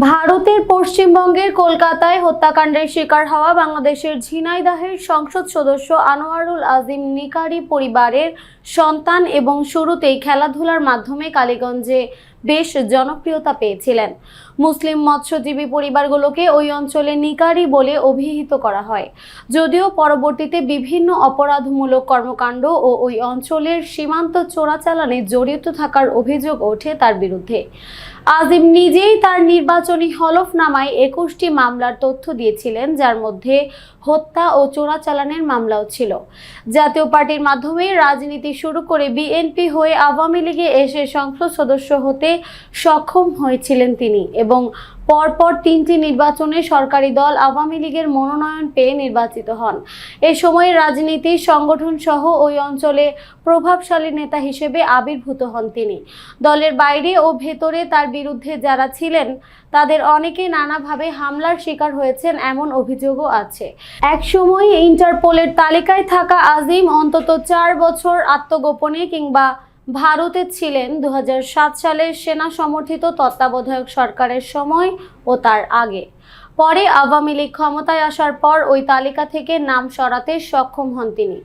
ভারতের পশ্চিমবঙ্গের কলকাতায় হত্যাকাণ্ডের শিকার হওয়া বাংলাদেশের ঝিনাইদাহের সংসদ সদস্য আনোয়ারুল আজিম নিকারি পরিবারের সন্তান এবং শুরুতেই খেলাধুলার মাধ্যমে কালীগঞ্জে বেশ জনপ্রিয়তা পেয়েছিলেন। মুসলিম মৎস্যজীবী পরিবারগুলোকে ওই অঞ্চলে নিকারি বলে অভিহিত করা হয়। যদিও পরবর্তীতে বিভিন্ন অপরাধমূলক কর্মকাণ্ড ও ওই অঞ্চলের সীমান্ত চোরাচালানে জড়িত থাকার অভিযোগ ওঠে তার বিরুদ্ধে। আজিম নিজেই তার নির্বাচনী হলফনামায় একুশটি মামলার তথ্য দিয়েছিলেন, যার মধ্যে হত্যা ও চোরাচালানের মামলাও ছিল। জাতীয় পার্টির মাধ্যমে রাজনীতি শুরু করে বিএনপি হয়ে আওয়ামী লীগে এসে সংসদ সদস্য হতে সক্ষম হয়েছিলেন তিনি এবং পরপর তিনটি নির্বাচনে সরকারি দল আওয়ামী লীগের মনোনয়ন পেয়ে নির্বাচিত হন। এ সময় রাজনীতি সংগঠন সহ ওই অঞ্চলে প্রভাবশালী নেতা হিসেবে আবির্ভূত হন তিনি। দলের বাইরে ও ভেতরে তার বিরুদ্ধে যারা ছিলেন, তাদের অনেকে নানাভাবে হামলার শিকার হয়েছেন এমন অভিযোগও আছে। একসময় ইন্টারপোলের তালিকায় থাকা আজিম অন্তত চার বছর আত্মগোপনে কিংবা ভারতে ছিলেন। দু হাজার সাত সালে সেনা সমর্থিত তত্ত্বাবধায়ক সরকারের সময় ও তার আগে। পরে আওয়ামী লীগ ক্ষমতায় আসার পর ওই তালিকা থেকে নাম সরাতে সক্ষম হন তিনি।